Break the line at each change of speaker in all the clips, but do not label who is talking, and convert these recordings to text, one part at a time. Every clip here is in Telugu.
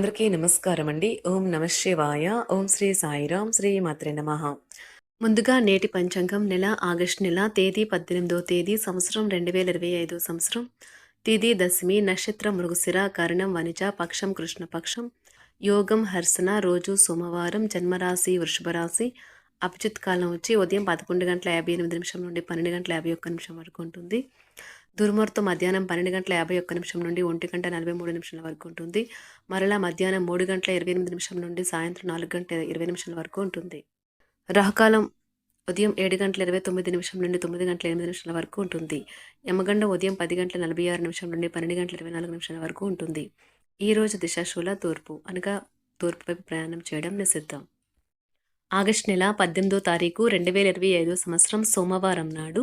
అందరికీ నమస్కారం అండి. ఓం నమ శివాయ. ఓం శ్రీ సాయిరాం శ్రీ మాత్రే నమ. ముందుగా నేటి పంచాంగం నెల ఆగస్టు నెల తేదీ పద్దెనిమిదో తేదీ సంవత్సరం రెండు వేల ఇరవై ఐదో సంవత్సరం. తిథి దశమి నక్షత్రం మృగశిర కరణం వనిజ పక్షం కృష్ణపక్షం యోగం హర్సన రోజు సోమవారం జన్మరాశి వృషభరాశి అభిజిత్ కాలం వచ్చి ఉదయం పదకొండు గంటల యాభై ఎనిమిది నిమిషం నుండి పన్నెండు గంటల యాభై ఒక్క నిమిషం వరకు ఉంటుంది. దుర్ముహూర్తం మధ్యాహ్నం పన్నెండు గంటల యాభై ఒక్క నిమిషం నుండి ఒంటి గంట నలభై మూడు నిమిషాల వరకు ఉంటుంది. మరలా మధ్యాహ్నం మూడు గంటల ఇరవై ఎనిమిది నిమిషం నుండి సాయంత్రం నాలుగు గంటల ఇరవై నిమిషాల వరకు ఉంటుంది. రాహుకాలం ఉదయం ఏడు గంటల ఇరవై తొమ్మిది నిమిషం నుండి తొమ్మిది గంటల ఎనిమిది నిమిషాల వరకు ఉంటుంది. యమగండ ఉదయం పది గంటల నలభై ఆరు నిమిషం నుండి పన్నెండు గంటల ఇరవై నాలుగు నిమిషాల వరకు ఉంటుంది. ఈ రోజు దిశాశూల తూర్పు అనగా తూర్పు వైపు ప్రయాణం చేయడం నిషిద్ధం. ఆగస్టు నెల పద్దెనిమిదో తారీఖు రెండు వేల ఇరవై ఐదో సంవత్సరం సోమవారం నాడు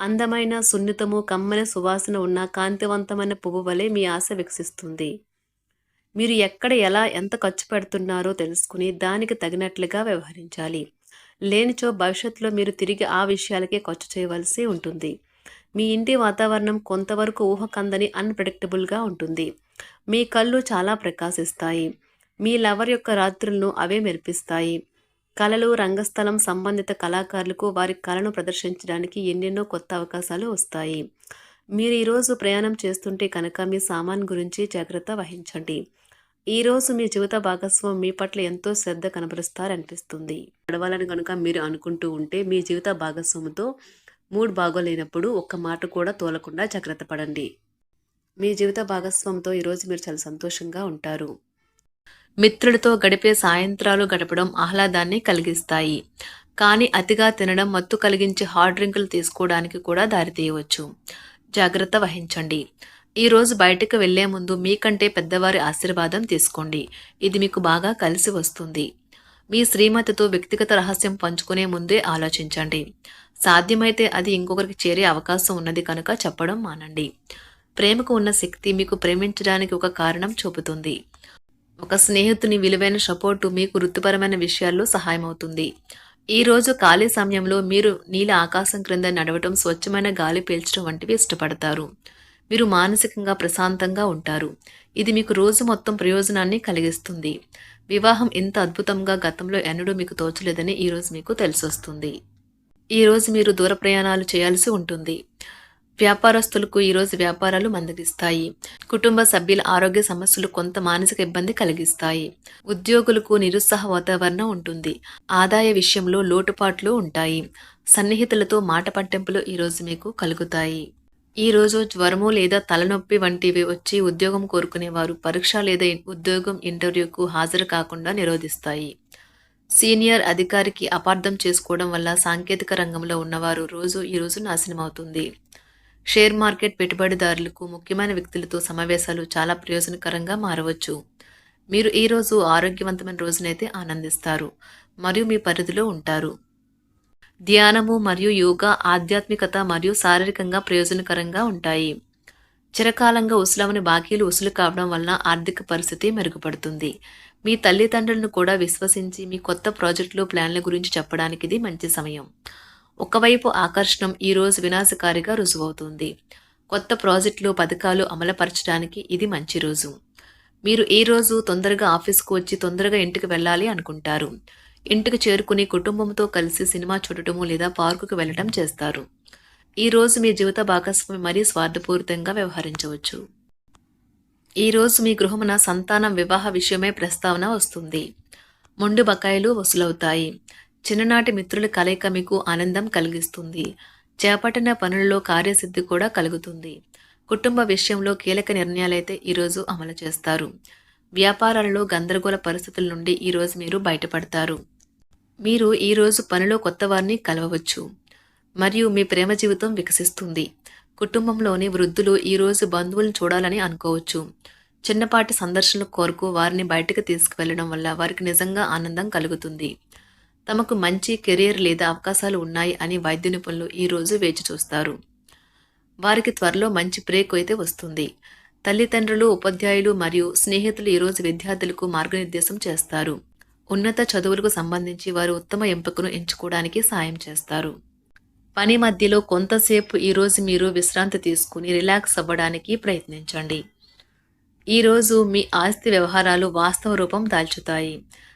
అందమైన సున్నితము కమ్మని సువాసన ఉన్న కాంతివంతమైన పువ్వు వలె మీ ఆశ వికసిస్తుంది. మీరు ఎక్కడ ఎలా ఎంత ఖర్చు పెడుతున్నారో తెలుసుకుని దానికి తగినట్లుగా వ్యవహరించాలి. లేనిచో భవిష్యత్తులో మీరు తిరిగి ఆ విషయాలకే ఖర్చు చేయవలసి ఉంటుంది. మీ ఇంటి వాతావరణం కొంతవరకు ఊహకందని అన్ప్రెడిక్టబుల్గా ఉంటుంది. మీ కళ్ళు చాలా ప్రకాశిస్తాయి. మీ లవర్ యొక్క రాత్రులను అవే మెరిపిస్తాయి. కళలు రంగస్థలం సంబంధిత కళాకారులకు వారి కళను ప్రదర్శించడానికి ఎన్నెన్నో కొత్త అవకాశాలు వస్తాయి. మీరు ఈరోజు ప్రయాణం చేస్తుంటే కనుక మీ సామాన్ గురించి జాగ్రత్త వహించండి. ఈరోజు మీ జీవిత భాగస్వామి మీ పట్ల ఎంతో శ్రద్ధ కనబరుస్తారనిపిస్తుంది. గడవాలని కనుక మీరు అనుకుంటూ ఉంటే మీ జీవిత భాగస్వామితో మూడ్ బాగోలేనప్పుడు ఒక్క మాట కూడా తోలకుండా జాగ్రత్త పడండి. మీ జీవిత భాగస్వామితో ఈరోజు మీరు చాలా సంతోషంగా ఉంటారు. మిత్రులతో గడిపే సాయంత్రాలు గడపడం ఆహ్లాదాన్ని కలిగిస్తాయి. కానీ అతిగా తినడం మత్తు కలిగించే హార్డ్ డ్రింకులు తీసుకోవడానికి కూడా దారితీయవచ్చు. జాగ్రత్త వహించండి. ఈరోజు బయటకు వెళ్ళే ముందు మీకంటే పెద్దవారి ఆశీర్వాదం తీసుకోండి. ఇది మీకు బాగా కలిసి వస్తుంది. మీ శ్రీమతితో వ్యక్తిగత రహస్యం పంచుకునే ముందే ఆలోచించండి. సాధ్యమైతే అది ఇంకొకరికి చేరే అవకాశం ఉన్నది కనుక చెప్పడం మానండి. ప్రేమకు ఉన్న శక్తి మీకు ప్రేమించడానికి ఒక కారణం చూపుతుంది. ఒక స్నేహితుని విలువైన సపోర్టు మీకు వృత్తిపరమైన విషయాల్లో సహాయమవుతుంది అవుతుంది. ఈరోజు ఖాళీ సమయంలో మీరు నీల ఆకాశం క్రింద నడవటం స్వచ్ఛమైన గాలి పీల్చడం వంటివి ఇష్టపడతారు. మీరు మానసికంగా ప్రశాంతంగా ఉంటారు. ఇది మీకు రోజు మొత్తం ప్రయోజనాన్ని కలిగిస్తుంది. వివాహం ఇంత అద్భుతంగా గతంలో ఎన్నడూ మీకు తోచలేదని ఈరోజు మీకు తెలిసొస్తుంది. ఈరోజు మీరు దూర ప్రయాణాలు చేయాల్సి ఉంటుంది. వ్యాపారస్తులకు ఈరోజు వ్యాపారాలు మందగిస్తాయి కుటుంబ సభ్యుల ఆరోగ్య సమస్యలు కొంత మానసిక ఇబ్బంది కలిగిస్తాయి. ఉద్యోగులకు నిరుత్సాహ వాతావరణం ఉంటుంది. ఆదాయ విషయంలో లోటుపాట్లు ఉంటాయి. సన్నిహితులతో మాట పట్టింపులు ఈరోజు మీకు కలుగుతాయి. ఈ రోజు జ్వరము లేదా తలనొప్పి వంటివి వచ్చి ఉద్యోగం కోరుకునేవారు పరీక్ష లేదా ఉద్యోగం ఇంటర్వ్యూకు హాజరు కాకుండా నిరోధిస్తాయి. సీనియర్ అధికారికి అపార్థం చేసుకోవడం వల్ల సాంకేతిక రంగంలో ఉన్నవారు రోజు ఈ రోజు షేర్ మార్కెట్ పెట్టుబడిదారులకు ముఖ్యమైన వ్యక్తులతో సమావేశాలు చాలా ప్రయోజనకరంగా మారవచ్చు. మీరు ఈరోజు ఆరోగ్యవంతమైన రోజునైతే ఆనందిస్తారు. మరియు మీ పరిధిలో ఉంటారు. ధ్యానము మరియు యోగా ఆధ్యాత్మికత మరియు శారీరకంగా ప్రయోజనకరంగా ఉంటాయి. చిరకాలంగా ఉసులవని బాకీలు ఉసులు కావడం వలన ఆర్థిక పరిస్థితి మెరుగుపడుతుంది. మీ తల్లిదండ్రులను కూడా విశ్వసించి మీ కొత్త ప్రాజెక్టులు ప్లాన్ల గురించి చెప్పడానికి ఇది మంచి సమయం. ఒకవైపు ఆకర్షణం ఈరోజు వినాశకారిగా రుజువవుతుంది. కొత్త ప్రాజెక్టులు పథకాలు అమలుపరచడానికి ఇది మంచి రోజు. మీరు ఈ రోజు తొందరగా ఆఫీస్కు వచ్చి తొందరగా ఇంటికి వెళ్ళాలి అనుకుంటారు. ఇంటికి చేరుకుని కుటుంబంతో కలిసి సినిమా చూడటము లేదా పార్కుకు వెళ్ళటం చేస్తారు. ఈ రోజు మీ జీవిత భాగస్వామి మరీ స్వార్థపూరితంగా వ్యవహరించవచ్చు. ఈ రోజు మీ గృహమున సంతానం వివాహ విషయమై ప్రస్తావన వస్తుంది. మొండు బకాయిలు వసూలవుతాయి. చిన్ననాటి మిత్రుల కలయిక మీకు ఆనందం కలిగిస్తుంది. చేపట్టిన పనులలో కార్యసిద్ధి కూడా కలుగుతుంది. కుటుంబ విషయంలో కీలక నిర్ణయాలైతే ఈరోజు అమలు చేస్తారు. వ్యాపారాలలో గందరగోళ పరిస్థితుల నుండి ఈరోజు మీరు బయటపడతారు. మీరు ఈరోజు పనిలో కొత్త వారిని కలవవచ్చు. మరియు మీ ప్రేమ జీవితం వికసిస్తుంది. కుటుంబంలోని వృద్ధులు ఈరోజు బంధువులను చూడాలని అనుకోవచ్చు. చిన్నపాటి సందర్శనల కోరుకు వారిని బయటకు తీసుకువెళ్ళడం వల్ల వారికి నిజంగా ఆనందం కలుగుతుంది. తమకు మంచి కెరీర్ లేదా అవకాశాలు ఉన్నాయి అని వైద్య నిపుణులు ఈరోజు వేచి చూస్తారు. వారికి త్వరలో మంచి బ్రేక్ అయితే వస్తుంది. తల్లిదండ్రులు ఉపాధ్యాయులు మరియు స్నేహితులు ఈరోజు విద్యార్థులకు మార్గనిర్దేశం చేస్తారు. ఉన్నత చదువులకు సంబంధించి వారు ఉత్తమ ఎంపికను ఎంచుకోవడానికి సాయం చేస్తారు. పని మధ్యలో కొంతసేపు ఈరోజు మీరు విశ్రాంతి తీసుకుని రిలాక్స్ అవ్వడానికి ప్రయత్నించండి. ఈరోజు మీ ఆస్తి వ్యవహారాలు వాస్తవ రూపం దాల్చుతాయి.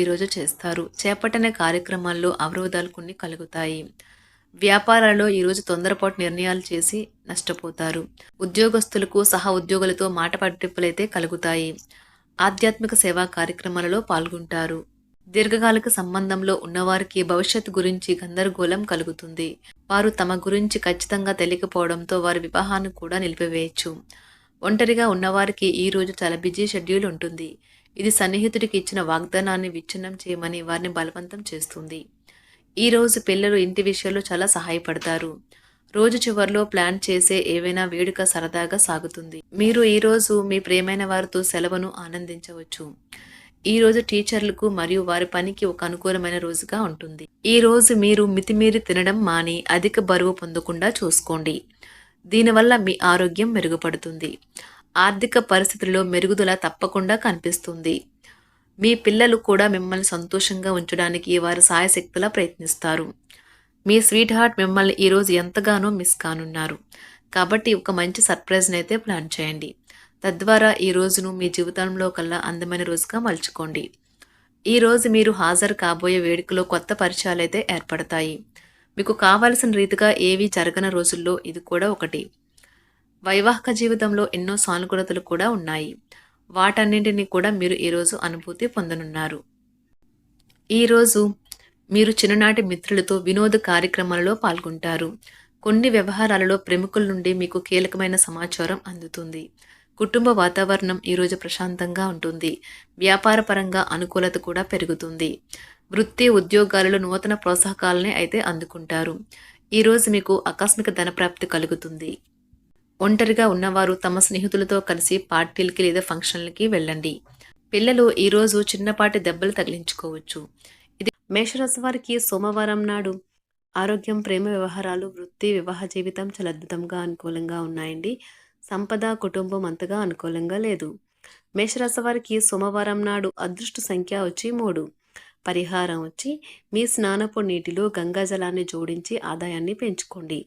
ఈరోజు చేస్తారు. చేపట్టిన కార్యక్రమాల్లో అవరోధాలు కొన్ని కలుగుతాయి. వ్యాపారాల్లో ఈరోజు తొందరపాటు నిర్ణయాలు చేసి నష్టపోతారు. ఉద్యోగస్తులకు సహా ఉద్యోగులతో మాట పట్టింపులైతే కలుగుతాయి. ఆధ్యాత్మిక సేవా కార్యక్రమాలలో పాల్గొంటారు. దీర్ఘకాలిక సంబంధంలో ఉన్నవారికి భవిష్యత్తు గురించి గందరగోళం కలుగుతుంది. వారు తమ గురించి ఖచ్చితంగా తెలియకపోవడంతో వారి వివాహాన్ని కూడా నిలిపివేయచ్చు. ఒంటరిగా ఉన్నవారికి ఈ రోజు చాలా బిజీ షెడ్యూల్ ఉంటుంది. ఇది సన్నిహితుడికి ఇచ్చిన వాగ్దానాన్ని విచ్ఛిన్నం చేయమని వారిని బలవంతం చేస్తుంది. ఈరోజు పిల్లలు ఇంటి విషయంలో చాలా సహాయపడతారు. రోజు చివరిలో ప్లాన్ చేసే ఏవైనా వేడుక సరదాగా సాగుతుంది. మీరు ఈరోజు మీ ప్రేమైన వారితో సెలవును ఆనందించవచ్చు. ఈరోజు టీచర్లకు మరియు వారి పనికి ఒక అనుకూలమైన రోజుగా ఉంటుంది. ఈ రోజు మీరు మితిమీరి తినడం మాని అధిక బరువు పొందకుండా చూసుకోండి. దీనివల్ల మీ ఆరోగ్యం మెరుగుపడుతుంది. ఆర్థిక పరిస్థితుల్లో మెరుగుదల తప్పకుండా కనిపిస్తుంది. మీ పిల్లలు కూడా మిమ్మల్ని సంతోషంగా ఉంచడానికి వారు సాయశక్తులా ప్రయత్నిస్తారు. మీ స్వీట్ హార్ట్ మిమ్మల్ని ఈరోజు ఎంతగానో మిస్ కానున్నారు. కాబట్టి ఒక మంచి సర్ప్రైజ్ని అయితే ప్లాన్ చేయండి. తద్వారా ఈ రోజును మీ జీవితంలో కల్లా అందమైన రోజుగా మలుచుకోండి. ఈ రోజు మీరు హాజరు కాబోయే వేడుకలో కొత్త పరిచయాలు అయితే ఏర్పడతాయి. మీకు కావలసిన రీతిగా ఏవి జరగని రోజుల్లో ఇది కూడా ఒకటి. వైవాహిక జీవితంలో ఎన్నో సానుకూలతలు కూడా ఉన్నాయి. వాటన్నింటినీ కూడా మీరు ఈరోజు అనుభూతి పొందనున్నారు. ఈరోజు మీరు చిన్ననాటి మిత్రులతో వినోద కార్యక్రమాలలో పాల్గొంటారు. కొన్ని వ్యవహారాలలో ప్రముఖుల నుండి మీకు కీలకమైన సమాచారం అందుతుంది. కుటుంబ వాతావరణం ఈరోజు ప్రశాంతంగా ఉంటుంది. వ్యాపారపరంగా అనుకూలత కూడా పెరుగుతుంది. వృత్తి ఉద్యోగాలలో నూతన ప్రోత్సాహకాలని అయితే అందుకుంటారు. ఈరోజు మీకు ఆకస్మిక ధనప్రాప్తి కలుగుతుంది. ఒంటరిగా ఉన్నవారు తమ స్నేహితులతో కలిసి పార్టీలకి లేదా ఫంక్షన్లకి వెళ్ళండి. పిల్లలు ఈరోజు చిన్నపాటి దెబ్బలు తగిలించుకోవచ్చు. ఇది మేషరాశి వారికి సోమవారం నాడు ఆరోగ్యం ప్రేమ వ్యవహారాలు వృత్తి వివాహ జీవితం చాలా అద్భుతంగా అనుకూలంగా ఉన్నాయండి. సంపద కుటుంబం అంతగా అనుకూలంగా లేదు. మేషరాశి వారికి సోమవారం నాడు అదృష్ట సంఖ్య వచ్చి మూడు. పరిహారం వచ్చి మీ స్నానపు నీటిలో గంగాజలాన్ని జోడించి ఆదాయాన్ని పెంచుకోండి.